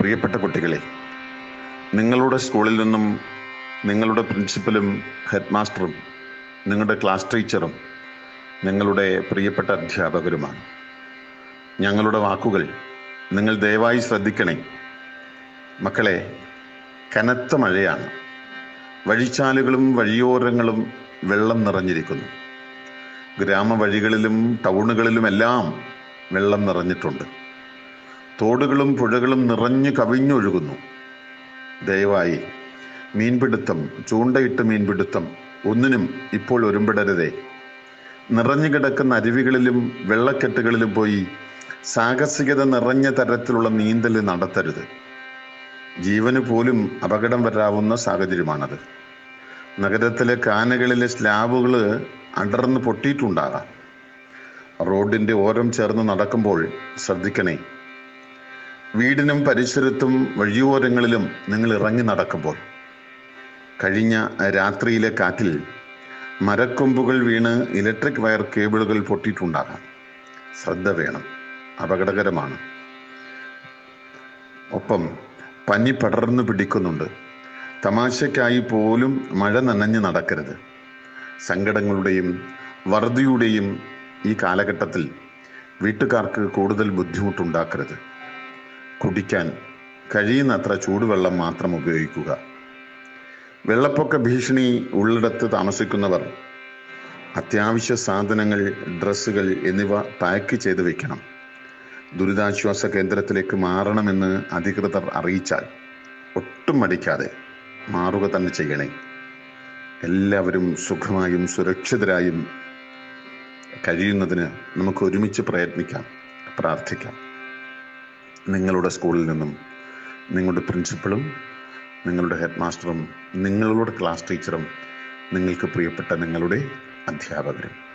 പ്രിയപ്പെട്ട കുട്ടികളെ നിങ്ങളുടെ സ്കൂളിൽ നിന്നും നിങ്ങളുടെ പ്രിൻസിപ്പലും ഹെഡ് മാസ്റ്ററും നിങ്ങളുടെ ക്ലാസ് ടീച്ചറും നിങ്ങളുടെ പ്രിയപ്പെട്ട അധ്യാപകരുമാണ്. ഞങ്ങളുടെ വാക്കുകൾ നിങ്ങൾ ദയവായി ശ്രദ്ധിക്കണേ. മക്കളെ കനത്ത മഴയാണ്. വഴിച്ചാലുകളും വഴിയോരങ്ങളും വെള്ളം നിറഞ്ഞിരിക്കുന്നു. ഗ്രാമവഴികളിലും ടൗണുകളിലുമെല്ലാം വെള്ളം നിറഞ്ഞിട്ടുണ്ട്. തോടുകളും പുഴകളും നിറഞ്ഞു കവിഞ്ഞൊഴുകുന്നു. ദയവായി മീൻപിടുത്തം ചൂണ്ടയിട്ട് മീൻപിടുത്തം ഒന്നിനും ഇപ്പോൾ ഒരുമ്പിടരുതേ. നിറഞ്ഞു കിടക്കുന്ന അരുവികളിലും വെള്ളക്കെട്ടുകളിലും പോയി സാഹസികത നിറഞ്ഞ തരത്തിലുള്ള നീന്തൽ നടത്തരുത്. ജീവന് പോലും അപകടം വരാവുന്ന സാഹചര്യമാണത്. നഗരത്തിലെ കാനകളിലെ സ്ലാബുകൾ അടർന്ന് പൊട്ടിയിട്ടുണ്ടാകാം. റോഡിന്റെ ഓരം ചേർന്ന് നടക്കുമ്പോൾ ശ്രദ്ധിക്കണേ വീടിനും പരിസരത്തും വഴിയോരങ്ങളിലും നിങ്ങൾ ഇറങ്ങി നടക്കുമ്പോൾ കഴിഞ്ഞ രാത്രിയിലെ കാറ്റിൽ മരക്കൊമ്പുകൾ വീണ് ഇലക്ട്രിക് വയർ കേബിളുകൾ പൊട്ടിയിട്ടുണ്ടാകാം. ശ്രദ്ധ വേണം. അപകടകരമാണ്. ഒപ്പം പനി പടർന്നു പിടിക്കുന്നുണ്ട്. തമാശയ്ക്കായി പോലും മഴ നനഞ്ഞു നടക്കരുത്. സങ്കടങ്ങളുടെയും വറുതിയുടെയും ഈ കാലഘട്ടത്തിൽ വീട്ടുകാർക്ക് കൂടുതൽ ബുദ്ധിമുട്ടുണ്ടാക്കരുത്. കുടിക്കാൻ കഴിയുന്നത്ര ചൂടുവെള്ളം മാത്രം ഉപയോഗിക്കുക. വെള്ളപ്പൊക്ക ഭീഷണി ഉള്ളിടത്ത് താമസിക്കുന്നവർ അത്യാവശ്യ സാധനങ്ങൾ ഡ്രസ്സുകൾ എന്നിവ പാക്ക് ചെയ്ത് വെക്കണം. ദുരിതാശ്വാസ കേന്ദ്രത്തിലേക്ക് മാറണമെന്ന് അധികൃതർ അറിയിച്ചാൽ ഒട്ടും മടിക്കാതെ മാറുക തന്നെ ചെയ്യണേ. എല്ലാവരും സുഖമായും സുരക്ഷിതരായും കഴിയുന്നതിന് നമുക്ക് ഒരുമിച്ച് പ്രയത്നിക്കാം പ്രാർത്ഥിക്കാം. നിങ്ങളുടെ സ്കൂളിൽ നിന്നും നിങ്ങളുടെ പ്രിൻസിപ്പളും നിങ്ങളുടെ ഹെഡ് മാസ്റ്ററും നിങ്ങളുടെ ക്ലാസ് ടീച്ചറും നിങ്ങൾക്ക് പ്രിയപ്പെട്ട നിങ്ങളുടെ അധ്യാപകരും.